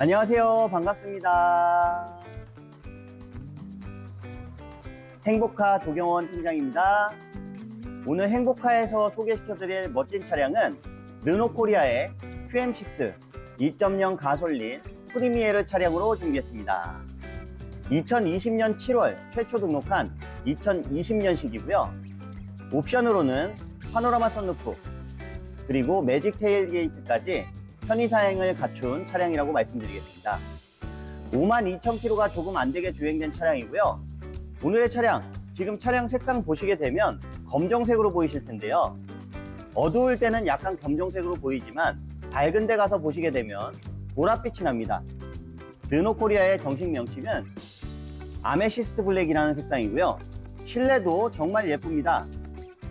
안녕하세요. 반갑습니다. 행복카 조경원 팀장입니다. 오늘 행복카에서 소개시켜드릴 멋진 차량은 르노코리아의 QM6 2.0 가솔린 프리미에르 차량으로 준비했습니다. 2020년 7월 최초 등록한 2020년식이고요. 옵션으로는 파노라마 선루프 그리고 매직 테일 게이트까지 편의사양을 갖춘 차량이라고 말씀드리겠습니다. 52,000km가 조금 안 되게 주행된 차량이고요. 오늘의 차량, 지금 차량 색상 보시게 되면 검정색으로 보이실 텐데요. 어두울 때는 약간 검정색으로 보이지만 밝은 데 가서 보시게 되면 보랏빛이 납니다. 르노 코리아의 정식 명칭은 아메시스트 블랙이라는 색상이고요. 실내도 정말 예쁩니다.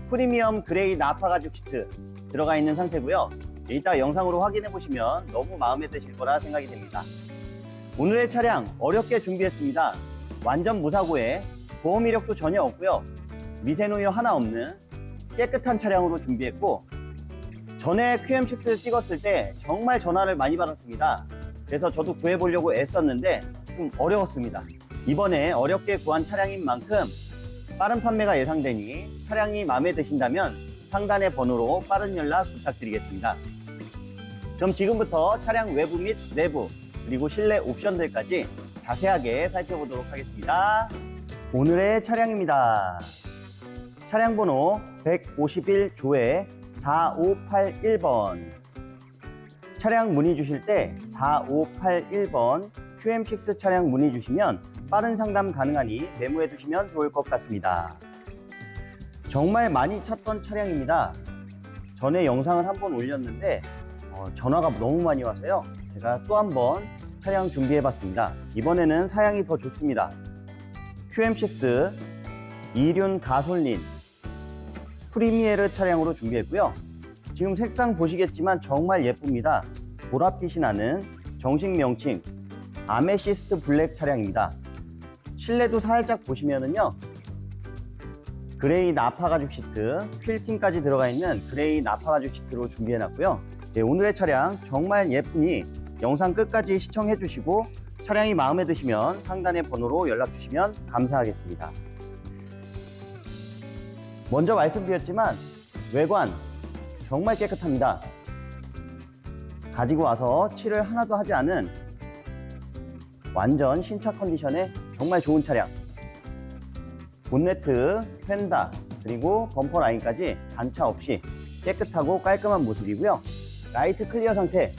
프리미엄 그레이 나파 가죽 시트 들어가 있는 상태고요. 이따 영상으로 확인해 보시면 너무 마음에 드실 거라 생각이 됩니다. 오늘의 차량 어렵게 준비했습니다. 완전 무사고에 보험 이력도 전혀 없고요. 미세누유 하나 없는 깨끗한 차량으로 준비했고 전에 QM6를 찍었을 때 정말 전화를 많이 받았습니다. 그래서 저도 구해보려고 애썼는데 좀 어려웠습니다. 이번에 어렵게 구한 차량인 만큼 빠른 판매가 예상되니 차량이 마음에 드신다면 상단의 번호로 빠른 연락 부탁드리겠습니다. 그럼 지금부터 차량 외부 및 내부 그리고 실내 옵션들까지 자세하게 살펴보도록 하겠습니다. 오늘의 차량입니다. 차량 번호 151 조에 4581번 차량 문의 주실 때 4581번 QM6 차량 문의 주시면 빠른 상담 가능하니 메모해 두시면 좋을 것 같습니다. 정말 많이 찾던 차량입니다. 전에 영상을 한 번 올렸는데 어, 전화가 너무 많이 와서요. 제가 또 한 번 차량 준비해 봤습니다. 이번에는 사양이 더 좋습니다. QM6 이륜 가솔린 프리미에르 차량으로 준비했고요. 지금 색상 보시겠지만 정말 예쁩니다. 보랏빛이 나는 정식 명칭 아메시스트 블랙 차량입니다. 실내도 살짝 보시면은요. 그레이 나파 가죽 시트, 퀼팅까지 들어가 있는 그레이 나파 가죽 시트로 준비해 놨고요. 네, 오늘의 차량 정말 예쁘니 영상 끝까지 시청해 주시고 차량이 마음에 드시면 상단의 번호로 연락 주시면 감사하겠습니다. 먼저 말씀드렸지만 외관 정말 깨끗합니다. 가지고 와서 칠을 하나도 하지 않은 완전 신차 컨디션의 정말 좋은 차량. 본네트, 펜다, 그리고 범퍼 라인까지 단차 없이 깨끗하고 깔끔한 모습이고요. 라이트 클리어 상태,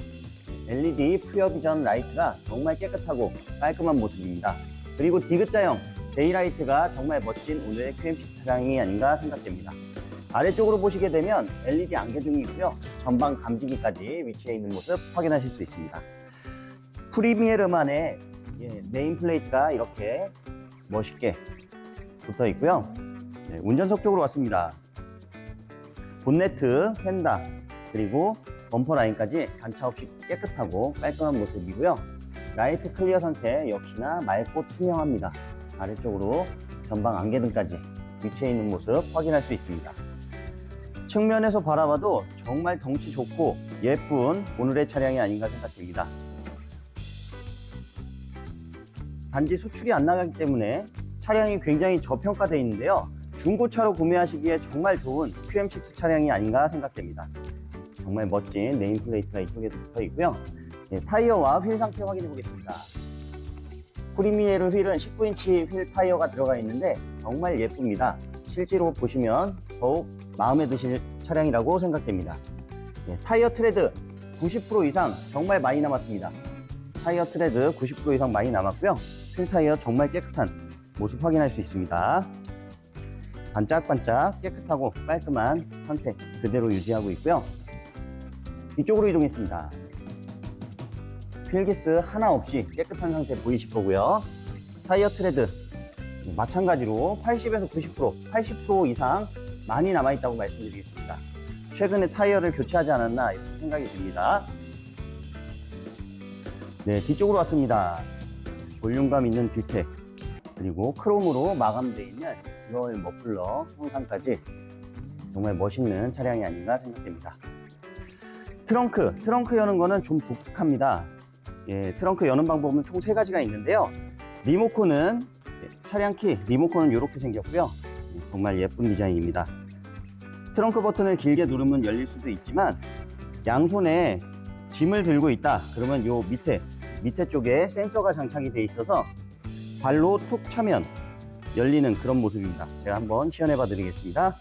LED 푸어 비전 라이트가 정말 깨끗하고 깔끔한 모습입니다. 그리고 디귿자형 데이라이트가 정말 멋진 오늘의 QM10 차량이 아닌가 생각됩니다. 아래쪽으로 보시게 되면 LED 안개등이 있고요. 전방 감지기까지 위치해 있는 모습 확인하실 수 있습니다. 프리미에르만의 예, 네임플레이트가 이렇게 멋있게 붙어 있고요. 네, 운전석 쪽으로 왔습니다. 본네트, 펜다, 그리고 범퍼 라인까지 단차 없이 깨끗하고 깔끔한 모습이고요. 라이트 클리어 상태 역시나 맑고 투명합니다. 아래쪽으로 전방 안개등까지 위치해 있는 모습 확인할 수 있습니다. 측면에서 바라봐도 정말 덩치 좋고 예쁜 오늘의 차량이 아닌가 생각됩니다. 단지 수축이 안 나가기 때문에 차량이 굉장히 저평가되어 있는데요. 중고차로 구매하시기에 정말 좋은 QM6 차량이 아닌가 생각됩니다. 정말 멋진 네임플레이트가 이쪽에도 붙어 있고요. 예, 타이어와 휠 상태 확인해 보겠습니다. 프리미에르 휠은 19인치 휠 타이어가 들어가 있는데 정말 예쁩니다. 실제로 보시면 더욱 마음에 드실 차량이라고 생각됩니다. 예, 타이어 트레드 90% 이상 정말 많이 남았습니다. 타이어 트레드 90% 이상 많이 남았고요. 휠 타이어 정말 깨끗한 모습 확인할 수 있습니다. 반짝반짝 깨끗하고 깔끔한 상태 그대로 유지하고 있고요. 이쪽으로 이동했습니다. 필기스 하나 없이 깨끗한 상태 보이실 거고요. 타이어 트레드 마찬가지로 80에서 90%, 80% 이상 많이 남아있다고 말씀드리겠습니다. 최근에 타이어를 교체하지 않았나 이렇게 생각이 듭니다. 네, 뒤쪽으로 왔습니다. 볼륨감 있는 뒤태 그리고 크롬으로 마감되어 있는 듀얼 머플러 형상까지 정말 멋있는 차량이 아닌가 생각됩니다. 트렁크, 트렁크 여는 거는 좀 독특합니다. 예, 트렁크 여는 방법은 총 세 가지가 있는데요. 리모컨은 예, 차량 키 리모컨은 이렇게 생겼고요. 예, 정말 예쁜 디자인입니다. 트렁크 버튼을 길게 누르면 열릴 수도 있지만 양손에 짐을 들고 있다. 그러면 요 밑에 밑에 쪽에 센서가 장착이 돼 있어서 발로 툭 차면 열리는 그런 모습입니다. 제가 한번 시연해 봐 드리겠습니다.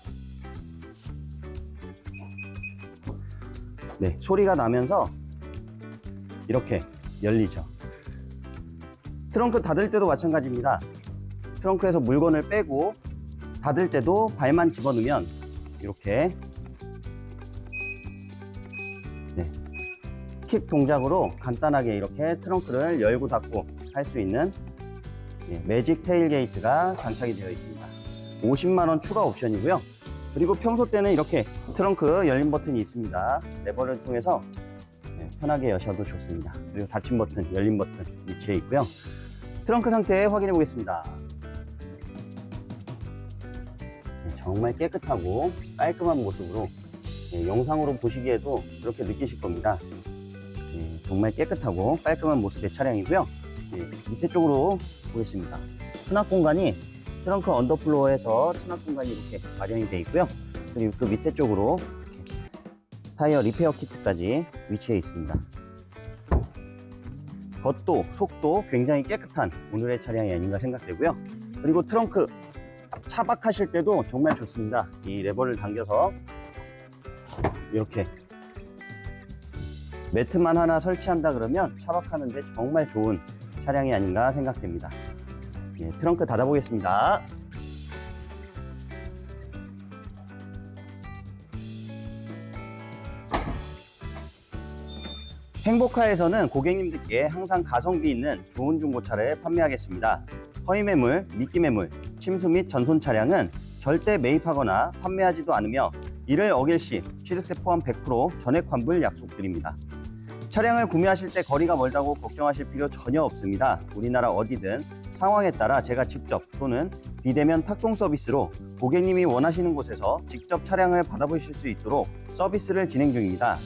네, 소리가 나면서 이렇게 열리죠. 트렁크 닫을 때도 마찬가지입니다. 트렁크에서 물건을 빼고 닫을 때도 발만 집어넣으면 이렇게 네, 킥 동작으로 간단하게 이렇게 트렁크를 열고 닫고 할 수 있는 예, 매직 테일 게이트가 장착이 되어 있습니다. 50만 원 추가 옵션이고요. 그리고 평소 때는 이렇게 트렁크 열림 버튼이 있습니다. 레버를 통해서 네, 편하게 여셔도 좋습니다. 그리고 닫힘 버튼, 열림 버튼 위치해 있고요. 트렁크 상태 확인해 보겠습니다. 네, 정말 깨끗하고 깔끔한 모습으로 네, 영상으로 보시기에도 그렇게 느끼실 겁니다. 네, 정말 깨끗하고 깔끔한 모습의 차량이고요. 네, 밑에 쪽으로 보겠습니다. 수납 공간이 트렁크 언더플로어에서 수납 공간이 이렇게 마련이 되어 있고요. 그리고 그 밑에 쪽으로 타이어 리페어 키트까지 위치해 있습니다. 겉도 속도 굉장히 깨끗한 오늘의 차량이 아닌가 생각되고요. 그리고 트렁크 차박하실 때도 정말 좋습니다. 이 레버를 당겨서 이렇게 매트만 하나 설치한다 그러면 차박하는데 정말 좋은 차량이 아닌가 생각됩니다. 예, 트렁크 닫아보겠습니다. 행복카에서는 고객님들께 항상 가성비 있는 좋은 중고차를 판매하겠습니다. 허위 매물, 미끼 매물, 침수 및 전손 차량은 절대 매입하거나 판매하지도 않으며 이를 어길 시 취득세 포함 100% 전액 환불 약속드립니다. 차량을 구매하실 때 거리가 멀다고 걱정하실 필요 전혀 없습니다. 우리나라 어디든 상황에 따라 제가 직접 또는 비대면 탁송 서비스로 고객님이 원하시는 곳에서 직접 차량을 받아보실 수 있도록 서비스를 진행 중입니다.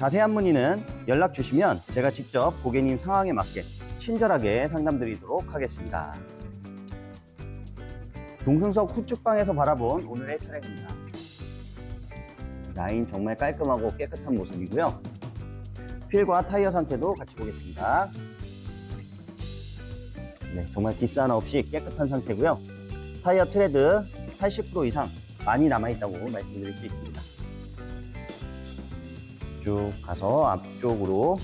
자세한 문의는 연락 주시면 제가 직접 고객님 상황에 맞게 친절하게 상담드리도록 하겠습니다. 동승석 후측방에서 바라본 오늘의 차량입니다. 라인 정말 깔끔하고 깨끗한 모습이고요. 휠과 타이어 상태도 같이 보겠습니다. 네, 정말 기스 하나 없이 깨끗한 상태고요. 타이어 트레드 80% 이상 많이 남아있다고 말씀드릴 수 있습니다. 쭉 가서 앞쪽으로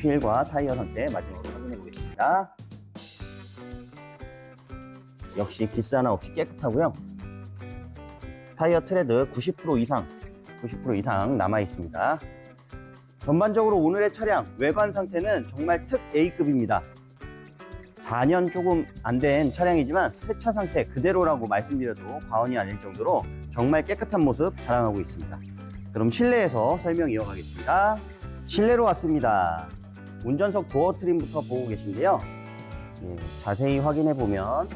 휠과 타이어 상태 마지막으로 확인해 보겠습니다. 역시 기스 하나 없이 깨끗하고요. 타이어 트레드 90% 이상, 90% 이상 남아 있습니다. 전반적으로 오늘의 차량 외관 상태는 정말 특 A급입니다. 4년 조금 안 된 차량이지만 세차 상태 그대로라고 말씀드려도 과언이 아닐 정도로 정말 깨끗한 모습 자랑하고 있습니다. 그럼 실내에서 설명 이어가겠습니다. 실내로 왔습니다. 운전석 도어 트림부터 보고 계신데요. 예, 자세히 확인해 보면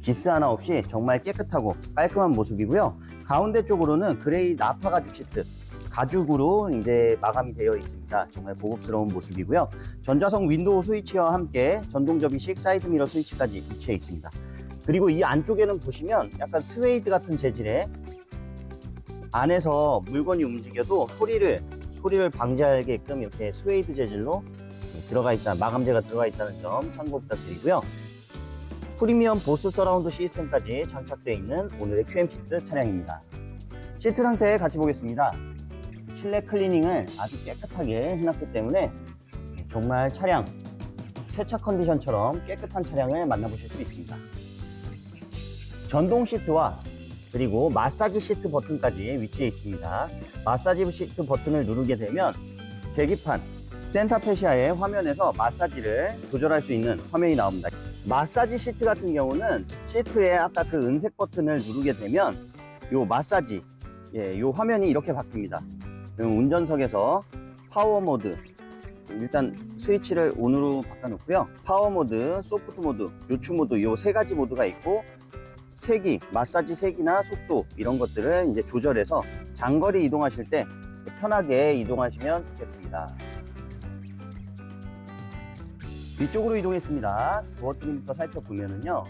기스 하나 없이 정말 깨끗하고 깔끔한 모습이고요. 가운데 쪽으로는 그레이 나파 가죽 시트 가죽으로 이제 마감이 되어 있습니다. 정말 고급스러운 모습이고요. 전자석 윈도우 스위치와 함께 전동 접이식 사이드 미러 스위치까지 위치해 있습니다. 그리고 이 안쪽에는 보시면 약간 스웨이드 같은 재질의 안에서 물건이 움직여도 소리를 소리를 방지하게끔 이렇게 스웨이드 재질로 들어가 있다 마감재가 들어가 있다는 점 참고 부탁드리고요. 프리미엄 보스 서라운드 시스템까지 장착되어 있는 오늘의 QM6 차량입니다. 시트 상태 같이 보겠습니다. 실내 클리닝을 아주 깨끗하게 해놨기 때문에 정말 차량 세차 컨디션처럼 깨끗한 차량을 만나보실 수 있습니다. 전동 시트와 그리고 마사지 시트 버튼까지 위치해 있습니다. 마사지 시트 버튼을 누르게 되면 계기판 센터페시아의 화면에서 마사지를 조절할 수 있는 화면이 나옵니다. 마사지 시트 같은 경우는 시트에 아까 그 은색 버튼을 누르게 되면 요 마사지 예, 요 화면이 이렇게 바뀝니다. 운전석에서 파워 모드 일단 스위치를 온으로 바꿔 놓고요. 파워 모드, 소프트 모드, 요추 모드 요 세 가지 모드가 있고 세기, 마사지 세기나 속도 이런 것들을 이제 조절해서 장거리 이동하실 때 편하게 이동하시면 좋겠습니다. 위쪽으로 이동했습니다. 도어트림부터 살펴보면은요.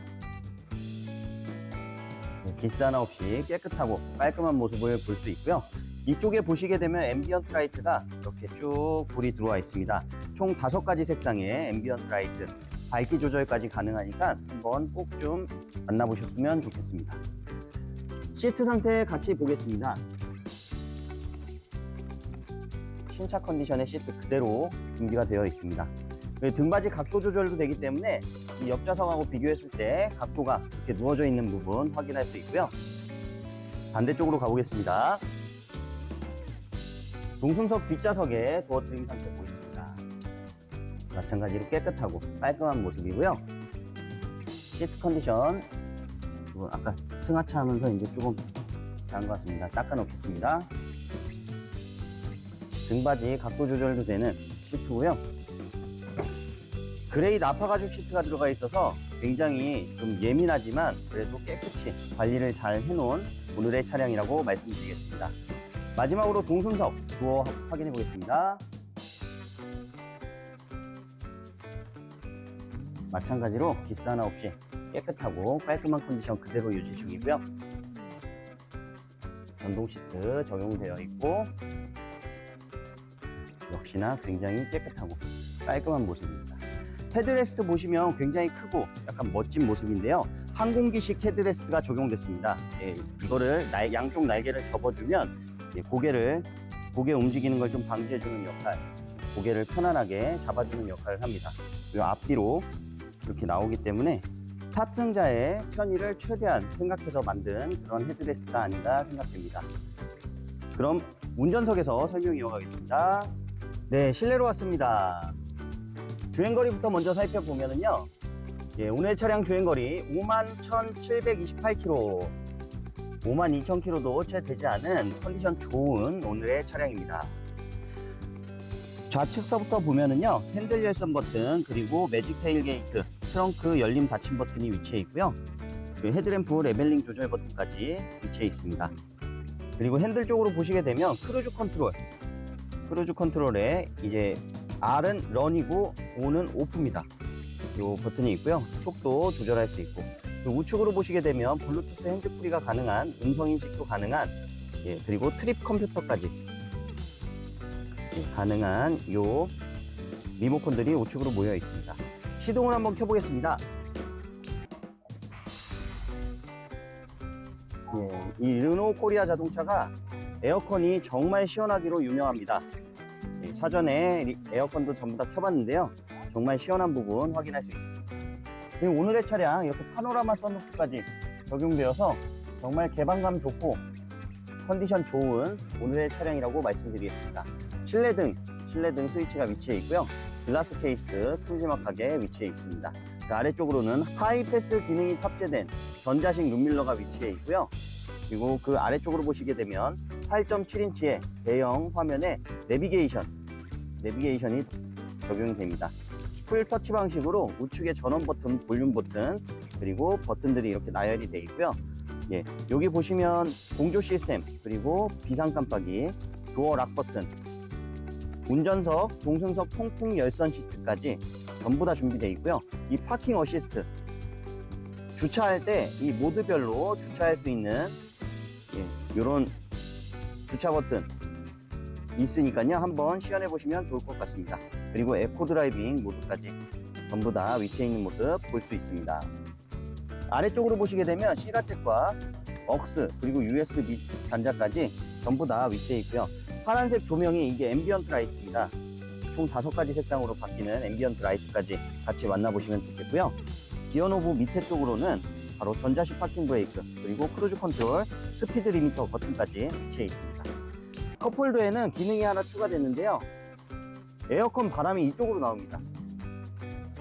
네, 기스 하나 없이 깨끗하고 깔끔한 모습을 볼 수 있고요. 이쪽에 보시게 되면 앰비언트 라이트가 이렇게 쭉 불이 들어와 있습니다. 총 다섯 가지 색상의 앰비언트 라이트, 밝기 조절까지 가능하니까 한번 꼭 좀 만나보셨으면 좋겠습니다. 시트 상태 같이 보겠습니다. 신차 컨디션의 시트 그대로 준비가 되어 있습니다. 그 등받이 각도 조절도 되기 때문에 이 옆좌석하고 비교했을 때 각도가 이렇게 누워져 있는 부분 확인할 수 있고요. 반대쪽으로 가보겠습니다. 동승석 뒷좌석에 도어 트림 상태 보겠습니다. 마찬가지로 깨끗하고 깔끔한 모습이고요. 시트 컨디션 이거 아까 승하차 하면서 이제 조금 나은 것 같습니다. 닦아 놓겠습니다. 등받이 각도 조절도 되는 시트고요. 그레이 나파 가죽 시트가 들어가 있어서 굉장히 좀 예민하지만 그래도 깨끗이 관리를 잘 해놓은 오늘의 차량이라고 말씀드리겠습니다. 마지막으로 동승석 도어 확인해 보겠습니다. 마찬가지로 기스 하나 없이 깨끗하고 깔끔한 컨디션 그대로 유지 중이고요. 전동 시트 적용되어 있고 역시나 굉장히 깨끗하고 깔끔한 모습입니다. 헤드레스트 보시면 굉장히 크고 약간 멋진 모습인데요. 항공기식 헤드레스트가 적용됐습니다. 예, 이거를 날- 양쪽 날개를 접어주면 예, 고개를 고개 움직이는 걸 좀 방지해주는 역할, 고개를 편안하게 잡아주는 역할을 합니다. 그리고 앞뒤로 이렇게 나오기 때문에 탑승자의 편의를 최대한 생각해서 만든 그런 헤드레스트가 아닌가 생각됩니다. 그럼 운전석에서 설명 이어가겠습니다. 네, 실내로 왔습니다. 주행거리부터 먼저 살펴보면요. 예, 오늘 차량 주행거리 51,728km, 52,000km도 채 되지 않은 컨디션 좋은 오늘의 차량입니다. 좌측서부터 보면은요, 핸들 열선 버튼, 그리고 매직 테일 게이트, 트렁크 열림 닫힘 버튼이 위치해 있고요. 그 헤드램프 레벨링 조절 버튼까지 위치해 있습니다. 그리고 핸들 쪽으로 보시게 되면 크루즈 컨트롤, 크루즈 컨트롤에 이제 R은 런이고 O는 오프입니다. 이 버튼이 있고요. 속도 조절할 수 있고 그리고 우측으로 보시게 되면 블루투스 핸즈프리가 가능한 음성 인식도 가능한 예, 그리고 트립 컴퓨터까지 예, 가능한 요 리모컨들이 우측으로 모여 있습니다. 시동을 한번 켜보겠습니다. 예, 이 르노 코리아 자동차가 에어컨이 정말 시원하기로 유명합니다. 예, 사전에 리- 에어컨도 전부 다 켜봤는데요. 정말 시원한 부분 확인할 수 있었습니다. 그리고 오늘의 차량 이렇게 파노라마 선루프까지 적용되어서 정말 개방감 좋고 컨디션 좋은 오늘의 차량이라고 말씀드리겠습니다. 실내등, 실내등 스위치가 위치해 있고요. 글라스 케이스 큼지막하게 위치해 있습니다. 그 아래쪽으로는 하이패스 기능이 탑재된 전자식 룸밀러가 위치해 있고요. 그리고 그 아래쪽으로 보시게 되면 8.7인치의 대형 화면에 내비게이션, 내비게이션이 적용됩니다. 풀 터치 방식으로 우측에 전원 버튼, 볼륨 버튼, 그리고 버튼들이 이렇게 나열이 되어 있고요. 예, 여기 보시면 공조 시스템, 그리고 비상 깜빡이, 도어 락 버튼, 운전석, 동승석 통풍 열선 시트까지 전부 다 준비되어 있고요. 이 파킹 어시스트, 주차할 때 이 모드별로 주차할 수 있는 예, 이런 주차 버튼 있으니까요. 한번 시연해 보시면 좋을 것 같습니다. 그리고 에코 드라이빙 모드까지 전부 다 위치해 있는 모습 볼 수 있습니다. 아래쪽으로 보시게 되면 시가텍과 억스 그리고 USB 단자까지 전부 다 위치해 있고요. 파란색 조명이 이게 앰비언트 라이트입니다. 총 다섯 가지 색상으로 바뀌는 앰비언트 라이트까지 같이 만나보시면 좋겠고요. 기어 노브 밑에 쪽으로는 바로 전자식 파킹 브레이크 그리고 크루즈 컨트롤 스피드 리미터 버튼까지 위치해 있습니다. 컵홀더에는 기능이 하나 추가됐는데요. 에어컨 바람이 이쪽으로 나옵니다.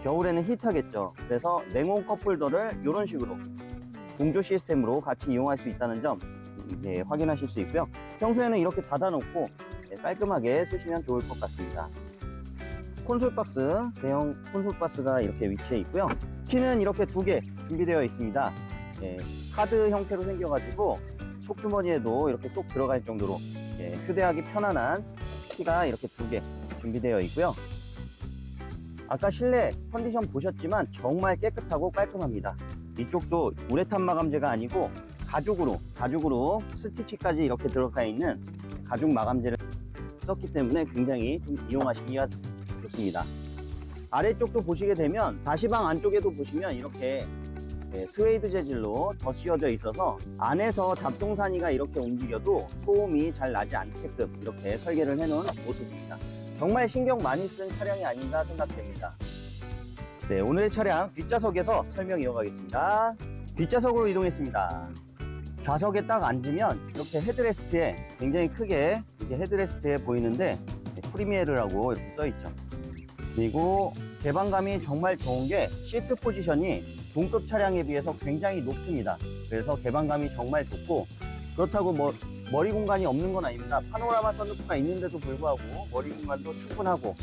겨울에는 히트하겠죠. 그래서 냉온 컵홀더를 이런 식으로 공조 시스템으로 같이 이용할 수 있다는 점 예, 확인하실 수 있고요. 평소에는 이렇게 닫아놓고 예, 깔끔하게 쓰시면 좋을 것 같습니다. 콘솔 박스, 대형 콘솔 박스가 이렇게 위치해 있고요. 키는 이렇게 두 개 준비되어 있습니다. 예, 카드 형태로 생겨가지고 속주머니에도 이렇게 쏙 들어갈 정도로 예, 네, 휴대하기 편안한 키가 이렇게 두 개 준비되어 있고요. 아까 실내 컨디션 보셨지만 정말 깨끗하고 깔끔합니다. 이쪽도 우레탄 마감재가 아니고 가죽으로 가죽으로 스티치까지 이렇게 들어가 있는 가죽 마감재를 썼기 때문에 굉장히 좀 이용하시기가 좋습니다. 아래쪽도 보시게 되면 다시방 안쪽에도 보시면 이렇게 네, 스웨이드 재질로 덧씌워져 있어서 안에서 잡동사니가 이렇게 움직여도 소음이 잘 나지 않게끔 이렇게 설계를 해놓은 모습입니다. 정말 신경 많이 쓴 차량이 아닌가 생각됩니다. 네, 오늘의 차량 뒷좌석에서 설명 이어가겠습니다. 뒷좌석으로 이동했습니다. 좌석에 딱 앉으면 이렇게 헤드레스트에 굉장히 크게 이게 헤드레스트에 보이는데 네, 프리미에르라고 이렇게 써 있죠. 그리고 개방감이 정말 좋은 게 시트 포지션이 동급 차량에 비해서 굉장히 높습니다. 그래서 개방감이 정말 좋고 그렇다고 뭐 머리 공간이 없는 건 아닙니다. 파노라마 선루프가 있는데도 불구하고 머리 공간도 충분하고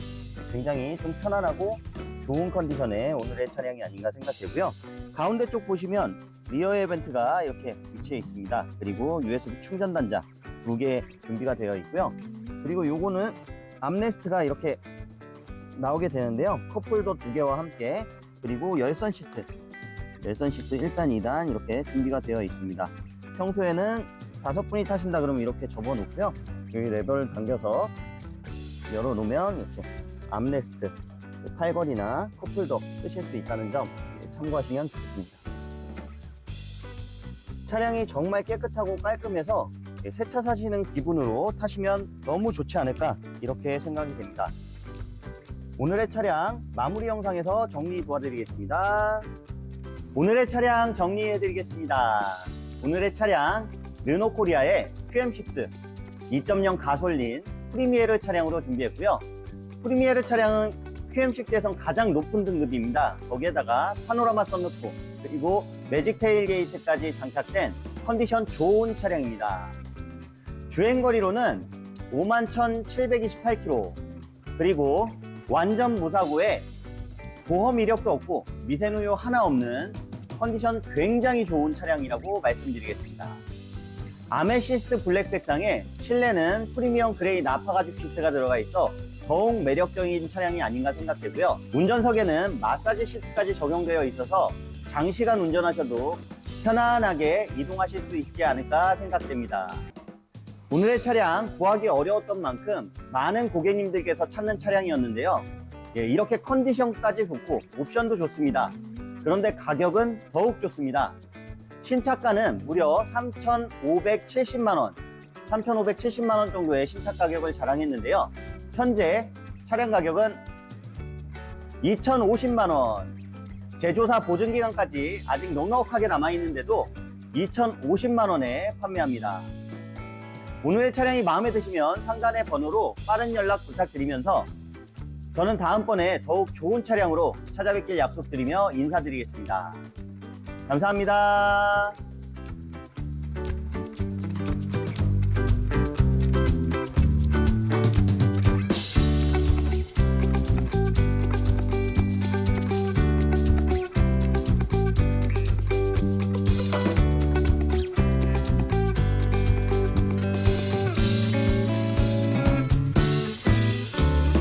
굉장히 좀 편안하고 좋은 컨디션의 오늘의 차량이 아닌가 생각되고요. 가운데 쪽 보시면 리어 에벤트가 이렇게 위치해 있습니다. 그리고 USB 충전 단자 두 개 준비가 되어 있고요. 그리고 요거는 암레스트가 이렇게 나오게 되는데요. 컵홀더 두 개와 함께 그리고 열선 시트 열선 시트 1단, 2단 이렇게 준비가 되어 있습니다. 평소에는 다섯 분이 타신다 그러면 이렇게 접어 놓고요. 여기 레버를 당겨서 열어 놓으면 이렇게 암레스트 팔걸이나 컵홀더 쓰실 수 있다는 점 참고하시면 좋겠습니다. 차량이 정말 깨끗하고 깔끔해서 새 차 사시는 기분으로 타시면 너무 좋지 않을까 이렇게 생각이 됩니다. 오늘의 차량 마무리 영상에서 정리 도와드리겠습니다. 오늘의 차량 정리해 드리겠습니다. 오늘의 차량 르노 코리아의 QM6 2.0 가솔린 프리미에르 차량으로 준비했고요. 프리미에르 차량은 QM6에선 가장 높은 등급입니다. 거기에다가 파노라마 선루프 그리고 매직 테일 게이트까지 장착된 컨디션 좋은 차량입니다. 주행거리로는 51,728km 그리고 완전 무사고에 보험 이력도 없고 미세누유 하나 없는 컨디션 굉장히 좋은 차량이라고 말씀드리겠습니다. 아메시스트 블랙 색상에 실내는 프리미엄 그레이 나파 가죽 시트가 들어가 있어 더욱 매력적인 차량이 아닌가 생각되고요. 운전석에는 마사지 시트까지 적용되어 있어서 장시간 운전하셔도 편안하게 이동하실 수 있지 않을까 생각됩니다. 오늘의 차량 구하기 어려웠던 만큼 많은 고객님들께서 찾는 차량이었는데요. 예, 이렇게 컨디션까지 좋고 옵션도 좋습니다. 그런데 가격은 더욱 좋습니다. 신차가는 무려 3,570만원, 3,570만원 정도의 신차 가격을 자랑했는데요. 현재 차량 가격은 2,050만원, 제조사 보증기간까지 아직 넉넉하게 남아있는데도 2,050만원에 판매합니다. 오늘의 차량이 마음에 드시면 상단의 번호로 빠른 연락 부탁드리면서 저는 다음번에 더욱 좋은 차량으로 찾아뵙길 약속드리며 인사드리겠습니다. 감사합니다.